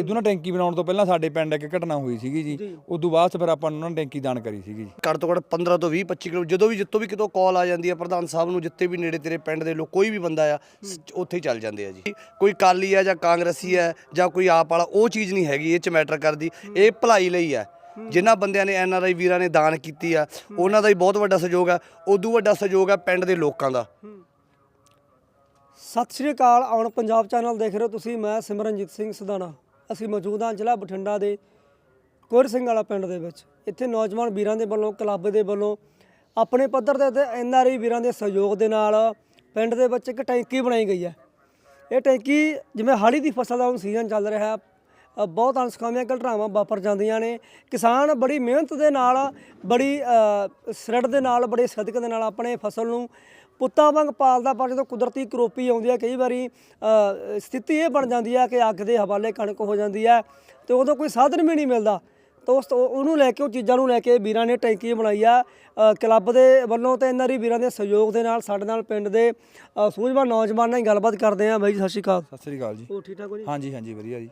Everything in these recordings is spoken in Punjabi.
ਉਦੋਂ ਨਾ ਟੈਂਕੀ ਬਣਾਉਣ ਤੋਂ ਪਹਿਲਾਂ ਸਾਡੇ ਪਿੰਡ ਇੱਕ ਘਟਨਾ ਹੋਈ ਸੀਗੀ ਜੀ। ਉਦੋਂ ਬਾਅਦ ਫਿਰ ਆਪਾਂ ਨੂੰ ਉਹਨਾਂ ਨੇ ਟੈਂਕੀ ਦਾਨ ਕਰੀ ਸੀਗੀ ਜੀ। ਘੱਟ ਤੋਂ ਘੱਟ 15 ਤੋਂ 20 25 ਕਿਲੋ ਜਦੋਂ ਵੀ ਜਿੱਤੋਂ ਵੀ ਕਿਤੋਂ ਕਾਲ ਆ ਜਾਂਦੀ ਹੈ ਪ੍ਰਧਾਨ ਸਾਹਿਬ ਨੂੰ ਜਿੱਤੇ ਵੀ ਨੇੜੇ ਤੇਰੇ ਪਿੰਡ ਦੇ ਲੋਕ ਕੋਈ ਵੀ ਬੰਦਾ ਆ ਉੱਥੇ ਹੀ। ਚੱਲ ਜਾਂਦੇ ਆ ਜੀ। ਕੋਈ ਕਾਲੀ ਆ ਜਾਂ ਕਾਂਗਰਸੀ ਆ ਜਾਂ ਕੋਈ ਆਪ ਵਾਲਾ ਉਹ ਚੀਜ਼ ਨਹੀਂ ਹੈਗੀ ਇਹ ਚ ਮੈਟਰ ਕਰਦੀ। ਇਹ ਭਲਾਈ ਲਈ ਆ। ਜਿਨ੍ਹਾਂ ਬੰਦਿਆਂ ਨੇ ਐਨ ਆਰ ਆਈ ਵੀਰਾਂ ਨੇ ਦਾਨ ਕੀਤੀ ਆ ਉਹਨਾਂ ਦਾ ਹੀ ਬਹੁਤ ਵੱਡਾ ਸਹਿਯੋਗ ਆ। ਉਦੋਂ ਵੱਡਾ ਸਹਿਯੋਗ ਆ ਪਿੰਡ ਦੇ ਲੋਕਾਂ ਦਾ। ਸਤਿ ਸ਼੍ਰੀ ਅਕਾਲ ਆਉਣ ਪੰਜਾਬ ਚੈਨਲ ਦੇਖ ਰਹੇ ਹੋ ਤੁਸੀਂ ਮੈਂ ਸਿਮਰਨਜੀਤ ਸਿੰਘ ਸਦਾਣਾ। ਅਸੀਂ ਮੌਜੂਦ ਹਾਂ ਜ਼ਿਲ੍ਹਾ ਬਠਿੰਡਾ ਦੇ ਕੋਰ ਸਿੰਘ ਵਾਲਾ ਪਿੰਡ ਦੇ ਵਿੱਚ। ਇੱਥੇ ਨੌਜਵਾਨ ਵੀਰਾਂ ਦੇ ਵੱਲੋਂ ਕਲੱਬ ਦੇ ਵੱਲੋਂ ਆਪਣੇ ਪੱਧਰ ਦੇ ਉੱਤੇ ਐਨਆਰਆਈ ਵੀਰਾਂ ਦੇ ਸਹਿਯੋਗ ਦੇ ਨਾਲ ਪਿੰਡ ਦੇ ਵਿੱਚ ਇੱਕ ਟੈਂਕੀ ਬਣਾਈ ਗਈ ਹੈ। ਇਹ ਟੈਂਕੀ ਜਿਵੇਂ ਹਾੜੀ ਦੀ ਫਸਲ ਦਾ ਹੁਣ ਸੀਜ਼ਨ ਚੱਲ ਰਿਹਾ ਹੈ ਬਹੁਤ ਅਣਸੁਖਾਵੀਆਂ ਘਟਨਾਵਾਂ ਵਾਪਰ ਜਾਂਦੀਆਂ ਨੇ। ਕਿਸਾਨ ਬੜੀ ਮਿਹਨਤ ਦੇ ਨਾਲ ਬੜੀ ਅ, ਸਿਰੜ ਦੇ ਨਾਲ ਬੜੇ ਸਦਕ ਦੇ ਨਾਲ ਆਪਣੇ ਫਸਲ ਨੂੰ ਪੁੱਤਾਂ ਵਾਂਗ ਪਾਲਦਾ ਪਰ ਜਦੋਂ ਕੁਦਰਤੀ ਕਰੋਪੀ ਆਉਂਦੀ ਹੈ ਕਈ ਵਾਰੀ ਸਥਿਤੀ ਇਹ ਬਣ ਜਾਂਦੀ ਹੈ ਕਿ ਅੱਗ ਦੇ ਹਵਾਲੇ ਕਣਕ ਹੋ ਜਾਂਦੀ ਹੈ ਤੇ ਉਦੋਂ ਕੋਈ ਸਾਧਨ ਵੀ ਨਹੀਂ ਮਿਲਦਾ। ਤਾਂ ਉਸ ਉਹਨੂੰ ਲੈ ਕੇ ਉਹ ਚੀਜ਼ਾਂ ਨੂੰ ਲੈ ਕੇ ਵੀਰਾਂ ਨੇ ਟੈਂਕੀ ਬਣਾਈ ਆ। ਕਲੱਬ ਦੇ ਵੱਲੋਂ ਤੇ ਇਹਨਾਂ ਦੀ ਵੀਰਾਂ ਦੇ ਸਹਿਯੋਗ ਦੇ ਨਾਲ ਸਾਡੇ ਨਾਲ ਪਿੰਡ ਦੇ ਸੂਝਵਾਨ ਨੌਜਵਾਨਾਂ ਨਾਲ ਗੱਲਬਾਤ ਕਰਦੇ ਆ ਬਾਈ ਜੀ ਸਤਿ ਸ਼੍ਰੀ ਅਕਾਲ। ਸਤਿ ਸ੍ਰੀ ਅਕਾਲ ਜੀ। ਉਹ ਠੀਕ ਠਾਕ ਹੋ ਜੀ? ਹਾਂਜੀ ਹਾਂਜੀ ਵਧੀਆ ਜੀ।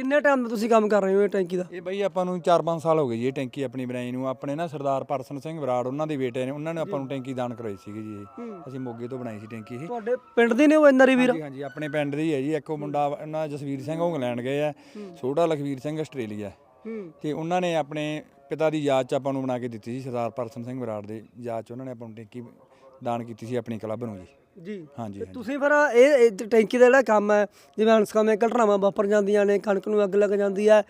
ਕਿੰਨੇ ਟਾਈਮ ਤੋਂ ਤੁਸੀਂ ਕੰਮ ਕਰ ਰਹੇ ਹੋ ਇਹ ਟੈਂਕੀ ਦਾ? ਇਹ ਬਈ ਆਪਾਂ ਨੂੰ 4-5 ਸਾਲ ਹੋ ਗਏ ਜੀ ਇਹ ਟੈਂਕੀ ਆਪਣੀ ਬਣਾਈ ਨੂੰ। ਆਪਣੇ ਨਾ ਸਰਦਾਰ ਪਰਸਨ ਸਿੰਘ ਬਰਾੜ ਉਹਨਾਂ ਦੇ ਬੇਟੇ ਨੇ ਉਹਨਾਂ ਨੇ ਆਪਾਂ ਨੂੰ ਟੈਂਕੀ ਦਾਨ ਕਰਾਈ ਸੀਗੀ ਜੀ ਇਹ। ਅਸੀਂ ਮੋਗੇ ਤੋਂ ਬਣਾਈ ਸੀ ਟੈਂਕੀ ਇਹ। ਤੁਹਾਡੇ ਪਿੰਡ ਦੇ ਨੇ ਉਹ ਐਨਆਰਆਈ ਵੀਰ ਹਾਂਜੀ ਹਾਂਜੀ ਆਪਣੇ ਪਿੰਡ ਦੀ ਹੈ ਜੀ। ਇੱਕ ਉਹ ਮੁੰਡਾ ਉਹਨਾਂ ਜਸਵੀਰ ਸਿੰਘ ਉਹ ਇੰਗਲੈਂਡ ਗਏ ਆ। ਛੋਟਾ ਲਖਵੀਰ ਸਿੰਘ ਆਸਟ੍ਰੇਲੀਆ। ਹੂੰ। ਤੇ ਉਹਨਾਂ ਨੇ ਆਪਣੇ ਪਿਤਾ ਦੀ ਯਾਦ ਚ ਆਪਾਂ ਨੂੰ ਬਣਾ ਕੇ ਦਿੱਤੀ ਸੀ ਸਰਦਾਰ ਪਰਸਨ ਸਿੰਘ ਬਰਾੜ ਦੇ। ਯਾਦ ਚ ਉਹਨਾਂ ਨੇ ਆਪਾਂ ਨੂੰ ਟੈਂਕੀ ਦਾਨ ਕੀਤੀ ਸੀ ਆਪਣੀ ਕਲੱਬ ਨੂੰ ਜੀ। ਜੀ। ਹਾਂਜੀ ਤੁਸੀਂ ਫਿਰ ਇਹ ਇਹ ਟੈਂਕੀ ਦਾ ਜਿਹੜਾ ਕੰਮ ਹੈ ਜਿਵੇਂ ਅਣਸਕਾਮੇ ਘਟਨਾਵਾਂ ਵਾਪਰ ਜਾਂਦੀਆਂ ਨੇ ਕਣਕ ਨੂੰ ਅੱਗ ਲੱਗ ਜਾਂਦੀ ਹੈ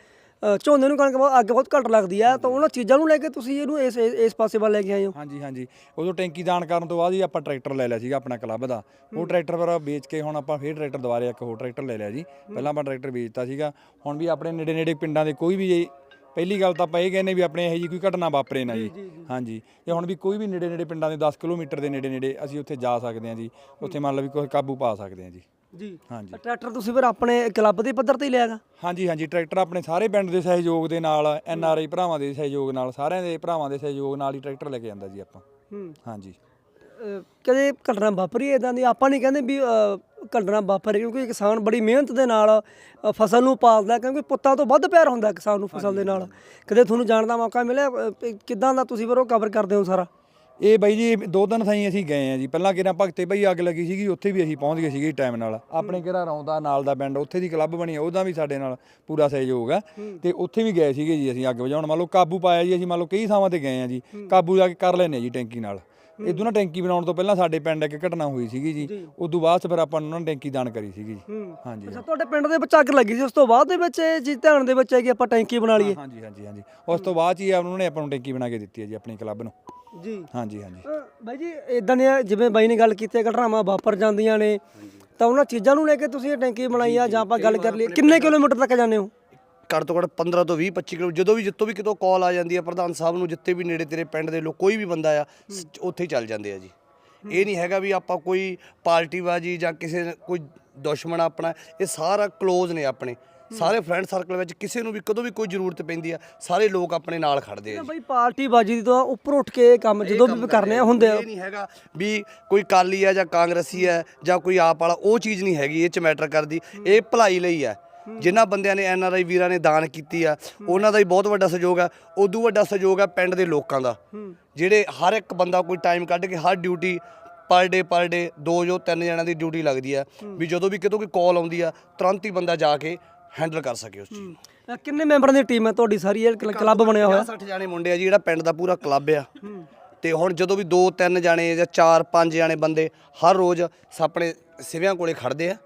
ਅ, ਝੋਨੇ ਨੂੰ ਕਣਕ ਬਹੁਤ- ਅੱਗ ਬਹੁਤ ਘੱਟ ਲੱਗਦੀ ਹੈ ਤਾਂ ਉਹਨਾਂ ਚੀਜ਼ਾਂ ਨੂੰ ਲੈ ਕੇ ਤੁਸੀਂ ਇਹਨੂੰ ਇਸ ਇਸ ਇਸ ਪਾਸੇ ਵੱਲ ਲੈ ਕੇ ਆਏ ਹੋ? ਹਾਂਜੀ ਹਾਂਜੀ। ਉਦੋਂ ਟੈਂਕੀ ਦਾਨ ਕਰਨ ਤੋਂ ਬਾਅਦ ਹੀ ਆਪਾਂ ਟਰੈਕਟਰ ਲੈ ਲਿਆ ਸੀਗਾ ਆਪਣਾ ਕਲੱਬ ਦਾ। ਉਹ ਟਰੈਕਟਰ ਫਿਰ ਵੇਚ ਕੇ ਹੁਣ ਆਪਾਂ ਫੇਰ ਟਰੈਕਟਰ ਦੁਬਾਰੇ ਇੱਕ ਹੋਰ ਟਰੈਕਟਰ ਲੈ ਲਿਆ ਜੀ। ਪਹਿਲਾਂ ਆਪਾਂ ਟਰੈਕਟਰ ਵੇਚਤਾ ਸੀਗਾ। ਹੁਣ ਵੀ ਆਪਣੇ ਨੇੜੇ ਨੇੜੇ ਪਿੰਡਾਂ ਦੇ ਕੋਈ ਵੀ ਪਹਿਲੀ ਗੱਲ ਤਾਂ ਆਪਾਂ ਇਹ ਕਹਿੰਦੇ ਵੀ ਆਪਣੇ ਇਹੋ ਜੀ ਕੋਈ ਘਟਨਾ ਵਾਪਰੇ ਨਾ ਜੀ। ਹਾਂਜੀ। ਤੇ ਹੁਣ ਵੀ ਕੋਈ ਵੀ ਨੇੜੇ ਨੇੜੇ ਪਿੰਡਾਂ ਦੇ 10 ਕਿਲੋਮੀਟਰ ਦੇ ਨੇੜੇ ਨੇੜੇ ਅਸੀਂ ਉੱਥੇ ਜਾ ਸਕਦੇ ਹਾਂ ਜੀ। ਉੱਥੇ ਮੰਨ ਲਓ ਵੀ ਕੋਈ ਕਾਬੂ ਪਾ ਸਕਦੇ ਹਾਂ ਜੀ। ਜੀ। ਹਾਂਜੀ। ਟਰੈਕਟਰ ਤੁਸੀਂ ਫਿਰ ਆਪਣੇ ਕਲੱਬ ਦੇ ਪੱਧਰ ਤੇ ਹੀ ਲਿਆਗਾ ਹਾਂਜੀ ਹਾਂਜੀ। ਟਰੈਕਟਰ ਆਪਣੇ ਸਾਰੇ ਪਿੰਡ ਦੇ ਸਹਿਯੋਗ ਦੇ ਨਾਲ ਐਨ ਆਰ ਆਈ ਭਰਾਵਾਂ ਦੇ ਸਹਿਯੋਗ ਨਾਲ ਸਾਰਿਆਂ ਦੇ ਭਰਾਵਾਂ ਦੇ ਸਹਿਯੋਗ ਨਾਲ ਹੀ ਟਰੈਕਟਰ ਲੈ ਕੇ ਜਾਂਦਾ ਜੀ ਆਪਾਂ। ਹਾਂਜੀ। ਕਦੇ ਘਟਨਾ ਵਾਪਰੀ ਇਦਾਂ ਦੀ? ਆਪਾਂ ਨਹੀਂ ਕਹਿੰਦੇ ਵੀ ਘਟਨਾ ਵਾਪਰੇ ਕਿਉਂਕਿ ਕਿਸਾਨ ਬੜੀ ਮਿਹਨਤ ਦੇ ਨਾਲ ਫਸਲ ਨੂੰ ਪਾਲਦਾ ਕਿਉਂਕਿ ਪੁੱਤਾਂ ਤੋਂ ਵੱਧ ਪਿਆਰ ਹੁੰਦਾ ਕਿਸਾਨ ਨੂੰ ਫਸਲ ਦੇ ਨਾਲ। ਕਦੇ ਤੁਹਾਨੂੰ ਜਾਣ ਦਾ ਮੌਕਾ ਮਿਲਿਆ? ਕਿੱਦਾਂ ਦਾ ਤੁਸੀਂ ਫਿਰ ਉਹ ਕਵਰ ਕਰਦੇ ਹੋ ਸਾਰਾ? ਇਹ ਬਾਈ ਜੀ ਦੋ ਦਿਨ ਥਾਈ ਅਸੀਂ ਗਏ ਆ ਜੀ। ਪਹਿਲਾਂ ਕਿਹੜਾ ਭਗਤੇ ਬਾਈ ਅੱਗ ਲੱਗੀ ਸੀਗੀ ਉੱਥੇ ਵੀ ਅਸੀਂ ਪਹੁੰਚ ਗਏ ਸੀਗੇ ਟਾਈਮ ਨਾਲ। ਆਪਣੇ ਕਿਹੜਾ ਰੌਂਦਾ ਨਾਲ ਦਾ ਪਿੰਡ ਉੱਥੇ ਦੀ ਕਲੱਬ ਬਣੀ ਉਹਦਾ ਵੀ ਸਾਡੇ ਨਾਲ ਪੂਰਾ ਸਹਿਯੋਗ ਆ। ਤੇ ਉੱਥੇ ਵੀ ਗਏ ਸੀਗੇ ਜੀ ਅਸੀਂ ਅੱਗ ਬੁਝਾਉਣ। ਮੰਨ ਲਓ ਕਾਬੂ ਪਾਇਆ ਜੀ ਅਸੀਂ ਮੰਨ ਲਓ ਕਈ ਥਾਵਾਂ ਤੇ ਗਏ ਆ ਜੀ। ਕਾਬੂ ਜਾ ਕੇ ਕਰ ਲੈਨੇ ਜੀ ਟੈਂਕੀ ਨਾਲ। ਇਦੋਂ ਨਾ ਟੈਂਕੀ ਬਣਾਉਣ ਤੋਂ ਪਹਿਲਾਂ ਸਾਡੇ ਪਿੰਡ ਇੱਕ ਘਟਨਾ ਹੋਈ ਸੀਗੀ ਜੀ। ਉਦੋਂ ਬਾਅਦ ਫਿਰ ਆਪਾਂ ਨੂੰ ਉਹਨਾਂ ਨੇ ਟੈਂਕੀ ਦਾਨ ਕਰੀ ਸੀਗੀ ਜੀ। ਹਾਂਜੀ ਅੱਛਾ ਤੁਹਾਡੇ ਪਿੰਡ ਦੇ ਵਿੱਚ ਅੱਗ ਲੱਗੀ ਸੀ ਉਸ ਤੋਂ ਬਾਅਦ ਦੇ ਵਿੱਚ ਇਹ ਚੀਜ਼ ਧਿਆਨ ਦੇ ਵਿੱਚ ਹੈ ਕਿ ਆਪਾਂ ਟੈਂਕੀ ਬਣਾ ਲਈਏ? ਹਾਂਜੀ ਹਾਂਜੀ ਹਾਂਜੀ। ਉਸ ਤੋਂ ਬਾਅਦ ਹੀ ਉਹਨਾਂ ਨੇ ਆਪਾਂ ਨੂੰ ਟੈਂਕੀ ਬਣਾ ਕੇ ਦਿੱਤੀ ਹੈ ਜੀ ਆਪਣੀ ਕਲੱਬ ਨੂੰ। ਜੀ। ਹਾਂਜੀ ਹਾਂਜੀ। ਬਾਈ ਜੀ ਇਦਾਂ ਦੀਆਂ ਜਿਵੇਂ ਬਾਈ ਨੇ ਗੱਲ ਕੀਤੀ ਹੈ ਘਟਨਾਵਾਂ ਵਾਪਰ ਜਾਂਦੀਆਂ ਨੇ ਤਾਂ ਉਹਨਾਂ ਚੀਜ਼ਾਂ ਨੂੰ ਲੈ ਕੇ ਤੁਸੀਂ ਇਹ ਟੈਂਕੀ ਬਣਾਈ ਆ ਜਾਂ ਆਪਾਂ ਗੱਲ ਕਰ ਲਈਏ। ਕਿੰਨੇ ਕਿਲੋਮੀਟਰ ਤੱਕ ਜਾਂਦੇ ਹੋ? ਘੱਟ ਤੋਂ ਘੱਟ 15 ਤੋਂ 20 25 ਕਿਲੋ ਜਦੋਂ ਵੀ ਜਿੱਤੋਂ ਵੀ ਕਿਤੋਂ ਕਾਲ ਆ ਜਾਂਦੀ ਹੈ ਪ੍ਰਧਾਨ ਸਾਹਿਬ ਨੂੰ ਜਿੱਤੇ ਵੀ ਨੇੜੇ ਤੇਰੇ ਪਿੰਡ ਦੇ ਲੋਕ ਕੋਈ ਵੀ ਬੰਦਾ ਆ ਸ- ਉੱਥੇ ਹੀ ਚੱਲ ਜਾਂਦੇ ਆ ਜੀ। ਇਹ ਨਹੀਂ ਹੈਗਾ ਵੀ ਆਪਾਂ ਕੋਈ ਪਾਰਟੀਬਾਜੀ ਜਾਂ ਕਿਸੇ ਕੋਈ ਦੁਸ਼ਮਣ ਆਪਣਾ ਇਹ ਸਾਰਾ ক্লোਜ਼ ਨੇ ਆਪਣੇ। ਸਾਰੇ ਫਰੈਂਡ ਸਰਕਲ ਵਿੱਚ ਕਿਸੇ ਨੂੰ ਵੀ ਕਦੋਂ ਵੀ ਕੋਈ ਜ਼ਰੂਰਤ ਪੈਂਦੀ ਆ ਸਾਰੇ ਲੋਕ ਆਪਣੇ ਨਾਲ ਖੜਦੇ ਆ ਜੀ। ਬਾਈ ਪਾਰਟੀ ਬਾਜੀ ਦੀ ਤਾਂ ਉੱਪਰ ਉੱਠ ਕੇ ਇਹ ਕੰਮ ਜਦੋਂ ਵੀ ਕਰਨੇ ਆ ਹੁੰਦੇ ਆ। ਇਹ ਨਹੀਂ ਹੈਗਾ ਵੀ ਕੋਈ ਕਾਲੀ ਆ ਜਾਂ ਕਾਂਗਰਸੀ ਆ ਜਾਂ ਕੋਈ ਆਪ ਵਾਲਾ ਉਹ ਚੀਜ਼ ਨਹੀਂ ਹੈਗੀ ਇਹ ਚ ਮੈਟਰ ਕਰਦੀ। ਇਹ ਭਲਾਈ ਲਈ ਆ। ਜਿਨ੍ਹਾਂ ਬੰਦਿਆਂ ਨੇ ਐਨ ਆਰ ਆਈ ਵੀਰਾਂ ਨੇ ਦਾਨ ਕੀਤੀ ਆ ਉਹਨਾਂ ਦਾ ਹੀ ਬਹੁਤ ਵੱਡਾ ਸਹਿਯੋਗ ਆ। ਉਦੋਂ ਵੱਡਾ ਸਹਿਯੋਗ ਆ ਪਿੰਡ ਦੇ ਲੋਕਾਂ ਦਾ। ਜਿਹੜੇ ਹਰ ਇੱਕ ਬੰਦਾ ਕੋਈ ਟਾਈਮ ਕੱਢ ਕੇ ਹਰ ਡਿਊਟੀ ਪਰ ਡੇ ਪਰ ਡੇ ਦੋ ਜੋ ਤਿੰਨ ਜਣਿਆਂ ਦੀ ਡਿਊਟੀ ਲੱਗਦੀ ਆ ਵੀ ਜਦੋਂ ਵੀ ਕਿਤੋਂ ਕੋਈ ਕਾਲ ਆਉਂਦੀ ਆ ਤੁਰੰਤ ਹੀ ਬੰਦਾ ਜਾ ਕੇ ਹੈਂਡਲ ਕਰ ਸਕੇ ਉਸ ਚੀਜ਼ ਨੂੰ। ਕਿੰਨੇ ਮੈਂਬਰਾਂ ਦੀ ਟੀਮ ਹੈ ਤੁਹਾਡੀ ਸਾਰੀ? ਇਹ ਕਲ- ਕਲੱਬ ਬਣਿਆ ਹੋਇਆ? 60 ਜਾਣੇ ਮੁੰਡੇ ਆ ਜੀ ਜਿਹੜਾ ਪਿੰਡ ਦਾ ਪੂਰਾ ਕਲੱਬ ਆ। ਤੇ ਹੁਣ ਜਦੋਂ ਵੀ 2 3 ਜਾਣੇ ਜਾਂ 4 5 ਜਾਣੇ ਬੰਦੇ ਹਰ ਰੋਜ਼ ਸ- ਆਪਣੇ ਸਿਵਿਆਂ ਕੋਲੇ ਖੜਦੇ ਆ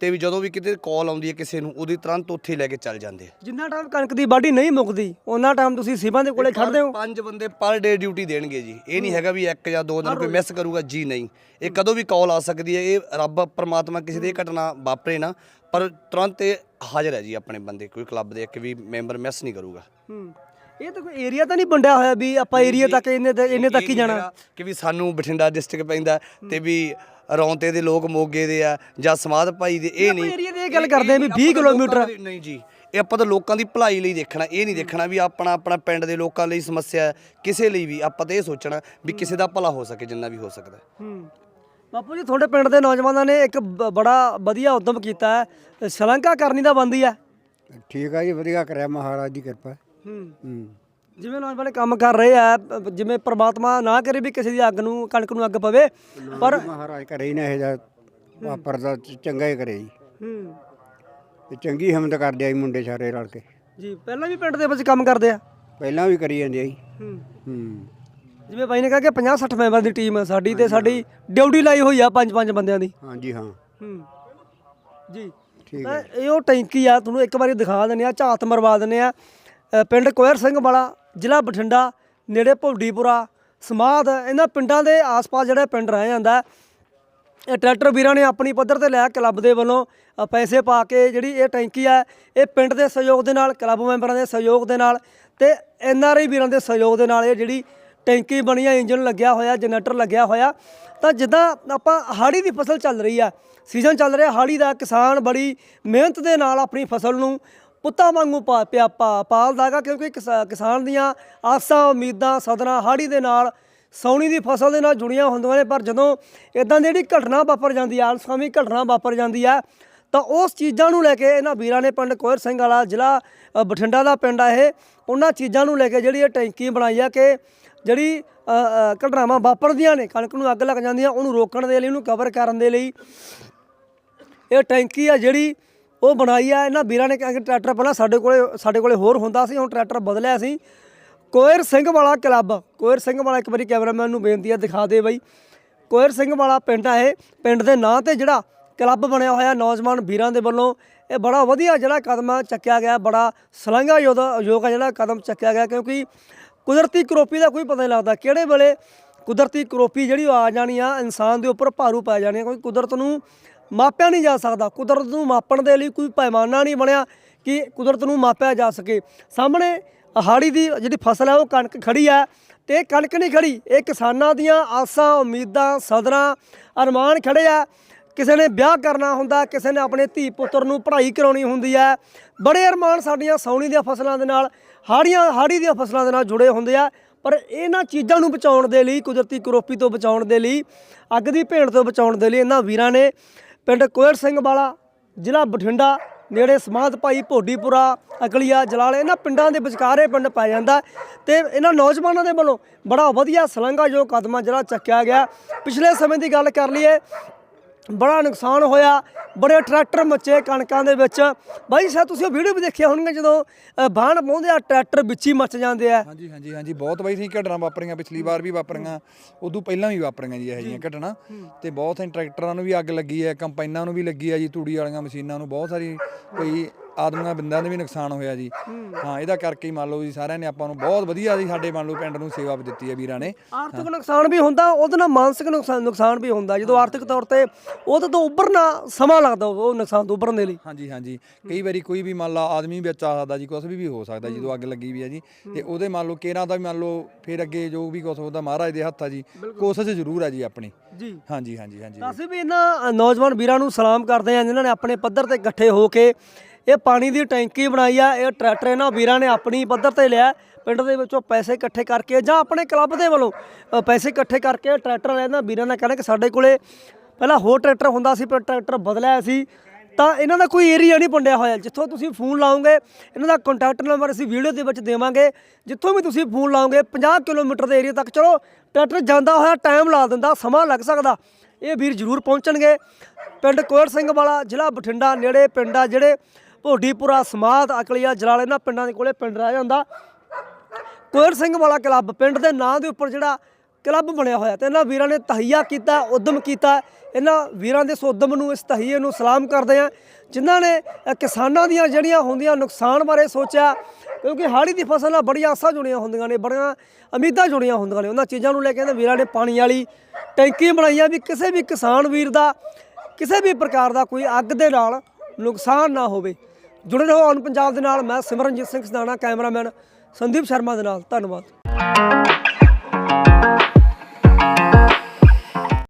ਤੇ ਵੀ ਜਦੋਂ ਵੀ ਕਿਤੇ ਕਾਲ ਆਉਂਦੀ ਹੈ ਕਿਸੇ ਨੂੰ ਉਹਦੀ ਤੁਰੰਤ ਉੱਥੇ ਲੈ ਕੇ ਚੱਲ ਜਾਂਦੇ ਆ। ਜਿੰਨਾ ਟਾਈਮ ਕਣਕ ਦੀ ਵਾਢੀ ਨਹੀਂ ਮੁੱਕਦੀ ਉਹਨਾਂ ਟਾਈਮ ਤੁਸੀਂ ਸਿਬਾਂ ਦੇ ਕੋਲੇ ਖੜਦੇ ਹੋ। ਪੰਜ ਬੰਦੇ ਪਰ ਡੇ ਡਿਊਟੀ ਦੇਣਗੇ ਜੀ। ਇਹ ਨਹੀਂ ਹੈਗਾ ਵੀ ਇੱਕ ਜਾਂ ਦੋ ਦਿਨ ਕੋਈ ਮਿਸ ਕਰੂਗਾ ਜੀ ਨਹੀਂ। ਇਹ ਕਦੋਂ ਵੀ ਕਾਲ ਆ ਸਕਦੀ ਹੈ ਇਹ ਰੱਬ ਪ੍ਰਮਾਤਮਾ ਕਿਸੇ ਦੀ ਇਹ ਘਟਨਾ ਵਾਪਰੇ ਨਾ ਪਰ ਤੁਰੰਤ ਇਹ ਹਾਜ਼ਰ ਹੈ ਜੀ ਆਪਣੇ ਬੰਦੇ ਕੋਈ ਕਲੱਬ ਦੇ ਇੱਕ ਵੀ ਮੈਂਬਰ ਮਿਸ ਨਹੀਂ ਕਰੂਗਾ। ਹੂੰ। ਇਹ ਤਾਂ ਕੋਈ ਏਰੀਆ ਤਾਂ ਨਹੀਂ ਵੰਡਿਆ ਹੋਇਆ ਵੀ ਆਪਾਂ ਏਰੀਆ ਤੱਕ ਇੰਨੇ ਤੱਕ- ਇੰਨੇ ਤੱਕ ਹੀ ਜਾਣਾ। ਕਿ ਵੀ ਸਾਨੂੰ ਬਠਿੰਡਾ ਡਿਸਟ੍ਰਿਕਟ ਪੈਂਦਾ ਤੇ ਵੀ ਰੌਂਤੇ ਦੇ ਲੋਕ ਮੋਗੇ ਦੇ ਆ ਜਾਂ ਸਮਾਧ ਭਾਈ ਦੇ ਇਹ ਨਹੀਂ। ਏਰੀਆ ਦੀ ਇਹ ਗੱਲ ਕਰਦੇ ਆ ਵੀ 20 ਕਿਲੋਮੀਟਰ ਨਹੀਂ ਜੀ ਇਹ ਆਪਾਂ ਤਾਂ ਲੋਕਾਂ ਦੀ ਭਲਾਈ ਲਈ ਦੇਖਣਾ ਇਹ ਨਹੀਂ ਦੇਖਣਾ ਵੀ ਆਪਣਾ ਆਪਣਾ ਪਿੰਡ ਦੇ ਲੋਕਾਂ ਲਈ ਸਮੱਸਿਆ ਹੈ ਕਿਸੇ ਲਈ ਵੀ ਆਪਾਂ ਤਾਂ ਇਹ ਸੋਚਣਾ ਵੀ ਕਿਸੇ ਦਾ ਭਲਾ ਹੋ ਸਕੇ ਜਿੰਨਾ ਵੀ ਹੋ ਸਕਦਾ ਹੈ। ਹੂੰ। ਬਾਪੂ ਜੀ ਤੁਹਾਡੇ ਪਿੰਡ ਦੇ ਨੌਜਵਾਨਾਂ ਨੇ ਇੱਕ ਬ- ਬੜਾ ਵਧੀਆ ਉਦਮ ਕੀਤਾ ਹੈ ਸ਼ਲਾਘਾ ਕਰਨੀ ਦਾ ਬੰਦੀ ਹੈ। ਠੀਕ ਆ ਜੀ ਵਧੀਆ ਕਰਿਆ ਮਹਾਰਾਜ ਦੀ ਕਿਰਪਾ। ਹੂੰ। ਹੂੰ ਜਿਵੇਂ ਨੌਜਵਾਨ ਕੰਮ ਕਰ ਰਹੇ ਆ ਪ- ਜਿਵੇਂ ਪ੍ਰਮਾਤਮਾ ਨਾ ਕਰੇ ਵੀ ਕਿਸੇ ਦੀ ਅੱਗ ਨੂੰ ਕਣਕ ਨੂੰ ਅੱਗ ਪਵੇ ਪਰ ਮਹਾਰਾਜ ਕਰੇ ਹੀ ਨਾ ਇਹ ਜਾ ਵਾਪਰਦਾ ਚ- ਚੰਗਾ ਹੀ ਕਰੇ ਜੀ। ਹੂੰ। ਤੇ ਚੰਗੀ ਹਿੰਮਤ ਕਰਦੇ ਆ ਜੀ ਮੁੰਡੇ ਸਾਰੇ ਰਲ ਕੇ। ਜੀ ਪਹਿਲਾਂ ਵੀ ਪਿੰਡ ਦੇ ਵਿੱਚ ਕੰਮ ਕਰਦੇ ਆ? ਪਹਿਲਾਂ ਵੀ ਕਰੀ ਜਾਂਦੇ ਆ ਜੀ। ਹੂੰ। ਹੂੰ। ਜਿਵੇਂ ਬਾਈ ਨੇ ਕਿਹਾ ਕਿ 50 60 ਮੈਂਬਰ ਦੀ ਟੀਮ ਹੈ ਸਾਡੀ ਤੇ ਸਾਡੀ ਡਿਊਟੀ ਲਾਈ ਹੋਈ ਆ ਪੰਜ ਪੰਜ ਬੰਦਿਆਂ ਦੀ। ਹਾਂਜੀ ਹਾਂ। ਹੂੰ। ਜੀ। ਠੀਕ ਤਾਂ ਇਹ ਉਹ ਟੈਂਕੀ ਆ ਤੁਹਾਨੂੰ ਇੱਕ ਵਾਰੀ ਦਿਖਾ ਦਿੰਦੇ ਆ ਝਾਤ ਮਰਵਾ ਦਿੰਦੇ ਆ। ਪਿੰਡ ਕੋਇਰ ਸਿੰਘ ਵਾਲਾ, ਜ਼ਿਲ੍ਹਾ ਬਠਿੰਡਾ, ਨੇੜੇ ਭੌਡੀਪੁਰਾ ਸਮਾਧ, ਇਹਨਾਂ ਪਿੰਡਾਂ ਦੇ ਆਸ-ਪਾਸ ਜਿਹੜਾ ਪਿੰਡ ਰਹਿ ਜਾਂਦਾ ਇਹ ਟਰੈਕਟਰ ਵੀਰਾਂ ਨੇ ਆਪਣੀ ਪੱਧਰ ਤੇ ਲਿਆ ਕਲੱਬ ਦੇ ਵੱਲੋਂ ਪੈਸੇ ਪਾ ਕੇ ਜਿਹੜੀ ਇਹ ਟੈਂਕੀ ਹੈ, ਇਹ ਪਿੰਡ ਦੇ ਸਹਿਯੋਗ ਦੇ ਨਾਲ, ਕਲੱਬ ਮੈਂਬਰਾਂ ਦੇ ਸਹਿਯੋਗ ਦੇ ਨਾਲ ਤੇ ਐਨ ਆਰ ਆਈ ਵੀਰਾਂ ਦੇ ਸਹਿਯੋਗ ਦੇ ਨਾਲ ਇਹ ਜਿਹੜੀ ਟੈਂਕੀ ਬਣੀ ਆ ਇੰਜਨ ਲੱਗਿਆ ਹੋਇਆ, ਜਨਰੇਟਰ ਲੱਗਿਆ ਹੋਇਆ। ਤਾਂ ਜਿੱਦਾਂ ਆਪਾਂ ਹਾੜੀ ਦੀ ਫਸਲ ਚੱਲ ਰਹੀ ਆ ਸੀਜ਼ਨ ਚੱਲ ਰਿਹਾ, ਹਾੜੀ ਦਾ ਕਿਸਾਨ ਬੜੀ ਮਿਹਨਤ ਦੇ ਨਾਲ ਆਪਣੀ ਫਸਲ ਨੂੰ ਪੁੱਤਾਂ ਵਾਂਗੂ ਪਾ ਪਿਆ ਪਾ- ਪਾਲਦਾਗਾ ਕਿਉਂਕਿ ਕਿਸਾ- ਕਿਸਾਨ ਦੀਆਂ ਆਸਾਂ ਉਮੀਦਾਂ ਸਦਰਾਂ ਹਾੜੀ ਦੇ ਨਾਲ ਸੌਣੀ ਦੀ ਫਸਲ ਦੇ ਨਾਲ ਜੁੜੀਆਂ ਹੁੰਦੀਆਂ ਨੇ ਪਰ ਜਦੋਂ ਇਦਾਂ ਦੀ ਜਿਹੜੀ ਘਟਨਾ ਵਾਪਰ ਜਾਂਦੀ ਆ ਆਲਸਕਾਮੀ ਘਟਨਾ ਵਾਪਰ ਜਾਂਦੀ ਆ ਤਾਂ ਉਸ ਚੀਜ਼ਾਂ ਨੂੰ ਲੈ ਕੇ ਇਹਨਾਂ ਵੀਰਾਂ ਨੇ ਪਿੰਡ ਕੋਇਰ ਸਿੰਘ ਵਾਲਾ ਜ਼ਿਲ੍ਹਾ ਅ, ਬਠਿੰਡਾ ਦਾ ਪਿੰਡ ਆ ਇਹ ਉਹਨਾਂ ਚੀਜ਼ਾਂ ਨੂੰ ਲੈ ਕੇ ਜਿਹੜੀ ਇਹ ਟੈਂਕੀ ਬਣਾਈ ਆ ਕਿ ਜਿਹੜੀ ਅ, ਅ, ਘਟਨਾਵਾਂ ਵਾਪਰਦੀਆਂ ਨੇ ਕਣਕ ਨੂੰ ਅੱਗ ਲੱਗ ਜਾਂਦੀਆਂ ਉਹਨੂੰ ਰੋਕਣ ਦੇ ਲਈ ਉਹਨੂੰ ਕਵਰ ਕਰਨ ਦੇ ਲਈ ਇਹ ਟੈਂਕੀ ਆ ਜਿਹੜੀ ਉਹ ਬਣਾਈ ਆ, ਇਹਨਾਂ ਵੀਰਾਂ ਨੇ ਕਿਹਾ ਕਿ ਟਰੈਕਟਰ ਪਹਿਲਾਂ ਸਾਡੇ ਕੋਲੇ ਸਾਡੇ ਕੋਲੇ ਹੋਰ ਹੁੰਦਾ ਸੀ, ਹੁਣ ਟਰੈਕਟਰ ਬਦਲਿਆ ਸੀ। ਕੋਇਰ ਸਿੰਘ ਵਾਲਾ ਕਲੱਬ, ਕੋਇਰ ਸਿੰਘ ਵਾਲਾ ਇੱਕ ਵਾਰੀ ਕੈਮਰਾਮੈਨ ਨੂੰ ਬੇਨਤੀ ਆ, ਦਿਖਾ ਦੇ ਬਈ। ਕੋਇਰ ਸਿੰਘ ਵਾਲਾ ਪਿੰਡ ਆ ਇਹ, ਪਿੰਡ ਦੇ ਨਾਂ ਤੇ ਜਿਹੜਾ ਕਲੱਬ ਬਣਿਆ ਹੋਇਆ ਨੌਜਵਾਨ ਵੀਰਾਂ ਦੇ ਵੱਲੋਂ, ਇਹ ਬੜਾ ਵਧੀਆ ਜਿਹੜਾ ਕਦਮ ਚੱਕਿਆ ਗਿਆ, ਬੜਾ ਸਲਾਘਾ ਯੋਗ ਯੋਗ ਜਿਹੜਾ ਕਦਮ ਚੱਕਿਆ ਗਿਆ, ਕਿਉਂਕਿ ਕੁਦਰਤੀ ਕਰੋਪੀ ਦਾ ਕੋਈ ਪਤਾ ਨਹੀਂ ਲੱਗਦਾ, ਕਿਹੜੇ ਵੇਲੇ ਕੁਦਰਤੀ ਕਰੋਪੀ ਜਿਹੜੀ ਉਹ ਆ ਜਾਣੀ ਆ, ਇਨਸਾਨ ਦੇ ਉੱਪਰ ਭਾਰੂ ਪੈ ਜਾਣੀ ਆ ਕੋਈ ਕੁਦਰਤ ਨੂੰ ਮਾਪਿਆ ਨਹੀਂ ਜਾ ਸਕਦਾ। ਕੁਦਰਤ ਨੂੰ ਮਾਪਣ ਦੇ ਲਈ ਕੋਈ ਪੈਮਾਨਾ ਨਹੀਂ ਬਣਿਆ ਕਿ ਕੁਦਰਤ ਨੂੰ ਮਾਪਿਆ ਜਾ ਸਕੇ। ਸਾਹਮਣੇ ਹਾੜੀ ਦੀ ਜਿਹੜੀ ਫਸਲ ਹੈ ਉਹ ਕਣਕ ਖੜੀ ਹੈ ਤੇ ਕਣਕ ਨਹੀਂ ਖੜੀ, ਇਹ ਕਿਸਾਨਾਂ ਦੀਆਂ ਆਸਾਂ, ਉਮੀਦਾਂ, ਸਦਰਾਂ ਅਰਮਾਨ ਖੜੇ ਆ। ਕਿਸੇ ਨੇ ਵਿਆਹ ਕਰਨਾ ਹੁੰਦਾ, ਕਿਸੇ ਨੇ ਆਪਣੇ ਧੀ ਪੁੱਤਰ ਨੂੰ ਪੜ੍ਹਾਈ ਕਰਾਉਣੀ ਹੁੰਦੀ ਹੈ। ਬੜੇ ਅਰਮਾਨ ਸਾਡੀਆਂ ਸੌਣੀ ਦੀਆਂ ਫਸਲਾਂ ਦੇ ਨਾਲ, ਹਾੜੀਆਂ, ਹਾੜੀ ਦੀਆਂ ਫਸਲਾਂ ਦੇ ਨਾਲ ਜੁੜੇ ਹੁੰਦੇ ਆ। ਪਰ ਇਹਨਾਂ ਚੀਜ਼ਾਂ ਨੂੰ ਬਚਾਉਣ ਦੇ ਲਈ, ਕੁਦਰਤੀ ਕਰੋਪੀ ਤੋਂ ਬਚਾਉਣ ਦੇ ਲਈ, ਅੱਗ ਦੀ ਭੇਟ ਤੋਂ ਬਚਾਉਣ ਦੇ ਲਈ ਇਹਨਾਂ ਵੀਰਾਂ ਨੇ ਪਿੰਡ ਕੋਇਰ ਸਿੰਘ ਵਾਲਾ, ਜ਼ਿਲ੍ਹਾ ਬਠਿੰਡਾ, ਨੇੜੇ ਸਮਾਧ ਭਾਈ ਭੋਡੀਪੁਰਾ, ਅਕਲੀਆ, ਜਲਾਲ, ਇਹਨਾਂ ਪਿੰਡਾਂ ਦੇ ਵਿਚਕਾਰ ਇਹ ਪਿੰਡ ਪੈ ਜਾਂਦਾ ਤੇ ਇਹਨਾਂ ਨੌਜਵਾਨਾਂ ਦੇ ਵੱਲੋਂ ਬੜਾ ਵਧੀਆ ਸਲੰਘਾਯੋਗ ਕਦਮਾਂ ਜਿਹੜਾ ਚੱਕਿਆ ਗਿਆ। ਪਿਛਲੇ ਸਮੇਂ ਦੀ ਗੱਲ ਕਰ ਲਈਏ, ਬੜਾ ਨੁਕਸਾਨ ਹੋਇਆ। ਬੜੇ ਟਰੈਕਟਰ ਮੱਚੇ ਕਣਕਾਂ ਦੇ ਵਿੱਚ। ਬਾਈ ਸ਼ਾਇਦ ਤੁਸੀਂ ਉਹ ਵੀਡੀਓ ਵੀ ਦੇਖਿਆ ਹੋਣਗੇ ਜਦੋਂ ਬਾਣ ਪਾਉਂਦੇ ਆ ਟਰੈਕਟਰ ਵਿੱਚ ਹੀ ਮੱਚ ਜਾਂਦੇ ਆ। ਹਾਂਜੀ ਹਾਂਜੀ ਹਾਂਜੀ ਬਹੁਤ ਬਾਈ ਸੀ ਘਟਨਾ ਵਾਪਰੀਆਂ ਪਿਛਲੀ ਵਾਰ ਵੀ ਵਾਪਰੀਆਂ ਉਦੋਂ ਪਹਿਲਾਂ ਵੀ ਵਾਪਰੀਆਂ ਜੀ ਇਹੋ ਜਿਹੀਆਂ ਘਟਨਾ। ਤੇ ਬਹੁਤ ਸਾਰੇ ਟਰੈਕਟਰਾਂ ਨੂੰ ਵੀ ਅੱਗ ਲੱਗੀ ਹੈ ਕੰਪਾਈਨਾਂ ਨੂੰ ਵੀ ਲੱਗੀ ਹੈ ਜੀ ਤੂੜੀ ਵਾਲੀਆਂ ਮਸ਼ੀਨਾਂ ਨੂੰ ਬਹੁਤ ਸਾਰੀ ਕੋਈ ਆਦਮੀਆਂ ਬੰਦਿਆਂ ਦੇ ਵੀ ਨੁਕਸਾਨ ਹੋਇਆ ਜੀ। ਹਾਂ। ਇਹਦਾ ਕਰਕੇ ਹੀ ਮੰਨ ਲਓ ਜੀ ਸਾਰਿਆਂ ਨੇ ਆਪਾਂ ਨੂੰ ਬਹੁਤ ਵਧੀਆ ਜੀ ਸਾਡੇ ਮੰਨ ਲਓ ਪਿੰਡ ਨੂੰ ਸੇਵਾ ਵੀ ਦਿੱਤੀ ਹੈ ਵੀਰਾਂ ਨੇ। ਆਰਥਿਕ ਨੁਕਸਾਨ ਵੀ ਹੁੰਦਾ ਉਹਦੇ ਨਾਲ ਮਾਨਸਿਕ ਨੁਕਸਾਨ ਨੁਕਸਾਨ ਵੀ ਹੁੰਦਾ। ਜਦੋਂ ਆਰਥਿਕ ਤੌਰ ਤੇ ਉਹਦੇ ਤੋਂ ਉੱਭਰਨਾ ਸਮਾਂ ਲੱਗਦਾ ਉਹ ਨੁਕਸਾਨ ਤੋਂ ਉੱਭਰਨ ਦੇ ਲਈ। ਹਾਂਜੀ ਹਾਂਜੀ। ਕਈ ਵਾਰੀ ਕੋਈ ਵੀ ਮੰਨ ਲਾ ਆਦਮੀ ਵਿੱਚ ਆ ਸਕਦਾ ਜੀ ਕੁਝ ਵੀ ਵੀ ਹੋ ਸਕਦਾ ਜਦੋਂ ਅੱਗ ਲੱਗੀ ਵੀ ਹੈ ਜੀ। ਤੇ ਉਹਦੇ ਮੰਨ ਲਓ ਕੇਰਾਂ ਦਾ ਵੀ ਮੰਨ ਲਓ ਫਿਰ ਅੱਗੇ ਜੋ ਵੀ ਕੁਝ ਉਹਦਾ ਮਹਾਰਾਜ ਦੇ ਹੱਥ ਆ ਜੀ ਕੋਸ਼ਿਸ਼ ਜ਼ਰੂਰ ਆ ਜੀ ਆਪਣੀ। ਜੀ। ਹਾਂਜੀ ਹਾਂਜੀ ਹਾਂਜੀ। ਅਸੀਂ ਵੀ ਇਹਨਾਂ ਨੌਜਵਾਨ ਵੀਰਾਂ ਨੂੰ ਸਲਾਮ ਕਰਦੇ ਹਾਂ ਜਿਨ੍ਹਾਂ ਨੇ ਆਪਣੇ ਪੱਧਰ ਤੇ ਇਕੱਠੇ ਹੋ ਕੇ ਇਹ ਪਾਣੀ ਦੀ ਟੈਂਕੀ ਬਣਾਈ ਆ ਇਹ ਟਰੈਕਟਰ ਇਹਨਾਂ ਵੀਰਾਂ ਨੇ ਆਪਣੀ ਪੱਧਰ ਤੇ ਲਿਆ ਪਿੰਡ ਦੇ ਵਿੱਚੋਂ ਪੈਸੇ ਇਕੱਠੇ ਕਰਕੇ ਜਾਂ ਆਪਣੇ ਕਲੱਬ ਦੇ ਵੱਲੋਂ ਅ, ਪੈਸੇ ਇਕੱਠੇ ਕਰਕੇ ਟਰੈਕਟਰ ਇਹਨਾਂ ਵੀਰਾਂ ਨੇ ਕਹਿੰਦੇ ਕਿ ਸਾਡੇ ਕੋਲੇ ਪਹਿਲਾਂ ਹੋਰ ਟਰੈਕਟਰ ਹੁੰਦਾ ਸੀ ਪਰ ਟਰੈਕਟਰ ਬਦਲਿਆ ਸੀ। ਤਾਂ ਇਹਨਾਂ ਦਾ ਕੋਈ ਏਰੀਆ ਨਹੀਂ ਪੰਡਿਆ ਹੋਇਆ। ਜਿੱਥੋਂ ਤੁਸੀਂ ਫੋਨ ਲਾਓਗੇ, ਇਹਨਾਂ ਦਾ ਕੰਟੈਕਟ ਨੰਬਰ ਅਸੀਂ ਵੀਡੀਓ ਦੇ ਵਿੱਚ ਦੇਵਾਂਗੇ। ਜਿੱਥੋਂ ਵੀ ਤੁਸੀਂ ਫੋਨ ਲਾਓਗੇ 50 ਕਿਲੋਮੀਟਰ ਦੇ ਏਰੀਆ ਤੱਕ ਚਲੋ, ਟਰੈਕਟਰ ਜਾਂਦਾ ਹੋਇਆ ਟਾਈਮ ਲਾ ਦਿੰਦਾ, ਸਮਾਂ ਲੱਗ ਸਕਦਾ। ਇਹ ਵੀਰ ਜ਼ਰੂਰ ਪਹੁੰਚਣਗੇ। ਪਿੰਡ ਕੋਇਰ ਸਿੰਘ ਵਾਲਾ, ਜ਼ਿਲ੍ਹਾ ਬਠਿੰਡਾ ਨੇੜੇ ਪਿੰਡ ਆ, ਜਿਹੜੇ ਭੋਡੀਪੁਰਾ, ਸਮਾਧ, ਅਕਲੀਆ, ਜਲਾਲ, ਇਹਨਾਂ ਪਿੰਡਾਂ ਦੇ ਕੋਲੇ ਪਿੰਡ ਰਹਿ ਜਾਂਦਾ। ਕੋਇਰ ਸਿੰਘ ਵਾਲਾ ਕਲੱਬ, ਪਿੰਡ ਦੇ ਨਾਂ ਦੇ ਉੱਪਰ ਜਿਹੜਾ ਕਲੱਬ ਬਣਿਆ ਹੋਇਆ ਤੇ ਇਹਨਾਂ ਵੀਰਾਂ ਨੇ ਤਹਈਆ ਕੀਤਾ, ਉਦਮ ਕੀਤਾ। ਇਹਨਾਂ ਵੀਰਾਂ ਦੇ ਇਸ ਉਦਮ ਨੂੰ ਇਸ ਤਹਈਏ ਨੂੰ ਸਲਾਮ ਕਰਦੇ ਆ ਜਿਨ੍ਹਾਂ ਨੇ ਕਿਸਾਨਾਂ ਦੀਆਂ ਜਿਹੜੀਆਂ ਹੁੰਦੀਆਂ ਨੁਕਸਾਨ ਬਾਰੇ ਸੋਚਿਆ, ਕਿਉਂਕਿ ਹਾੜੀ ਦੀ ਫਸਲ ਨਾਲ ਬੜੀਆਂ ਆਸਾਂ ਜੁੜੀਆਂ ਹੁੰਦੀਆਂ ਨੇ, ਬੜੀਆਂ ਉਮੀਦਾਂ ਜੁੜੀਆਂ ਹੁੰਦੀਆਂ ਨੇ। ਉਹਨਾਂ ਚੀਜ਼ਾਂ ਨੂੰ ਲੈ ਕੇ ਇਹਨਾਂ ਵੀਰਾਂ ਨੇ ਪਾਣੀ ਵਾਲੀ ਟੈਂਕੀ ਬਣਾਈਆਂ ਵੀ ਕਿਸੇ ਵੀ ਕਿਸਾਨ ਵੀਰ ਦਾ, ਕਿਸੇ ਵੀ ਪ੍ਰਕਾਰ ਦਾ ਕੋਈ ਅੱਗ ਦੇ ਨਾਲ ਨੁਕਸਾਨ ਨਾ ਹੋਵੇ। ਜੁੜੇ ਰਹੋ ਅਨ ਪੰਜਾਬ ਦੇ ਨਾਲ। ਮੈਂ ਸਿਮਰਨਜੀਤ ਸਿੰਘ ਸਦਾਣਾ, ਕੈਮਰਾਮੈਨ ਸੰਦੀਪ ਸ਼ਰਮਾ ਦੇ ਨਾਲ। ਧੰਨਵਾਦ।